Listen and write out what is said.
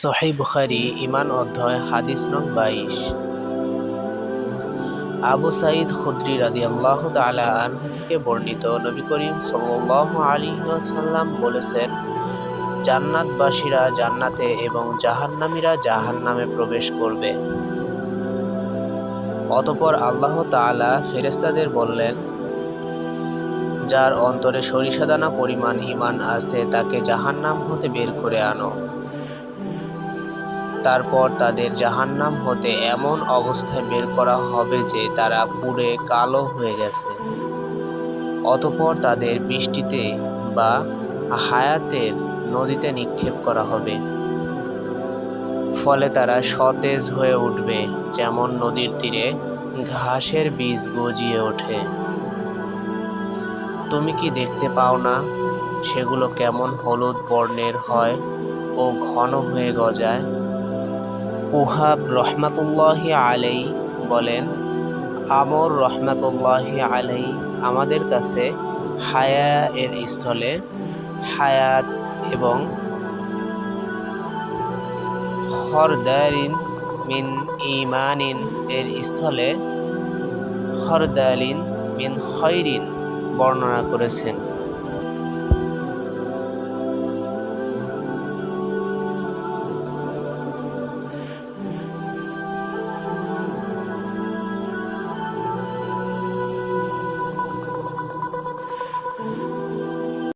সহি বুখারি, ইমান অধ্যায়, হাদিস নং বাইশ। আবু সাঈদ খুদ্রি রাদি আল্লাহ তালা আনহু থেকে বর্ণিত নবী করিম সাল্লাহ আলী সাল্লাম বলেছেন, জান্নাতবাসীরা জান্নাতে এবং জাহান্নামীরা জাহান্নামে প্রবেশ করবে। অতপর আল্লাহ তাআলা ফেরেস্তাদের বললেন, যার অন্তরে সরিষাদানা পরিমাণ ইমান আছে, তাকে জাহান্নাম হতে বের করে আনো। তারপর তাদের জাহান্নাম হতে এমন অবস্থায় বের করা হবে যে তারা পুড়ে কালো হয়ে গেছে। অতপর তাদের বৃষ্টিতে বা হায়াতের নদীতে নিক্ষেপ করা হবে। ফলে তারা সতেজ হয়ে উঠবে, যেমন নদীর তীরে ঘাসের বীজ গজিয়ে ওঠে। তুমি কি দেখতে পাও না, সেগুলো কেমন হলুদ বর্ণের হয় ও ঘন হয়ে গজায়? উহাব রহমাতুল্লাহি আলাই বলেন, আমর রহমাতুল্লাহি আলাই আমাদের কাছে হায়া এর স্থলে, হায়াত এবং খরদারিন মিন ইমানিন এর স্থলে খরদালিন মিন খৈরিন বর্ণনা করেছেন।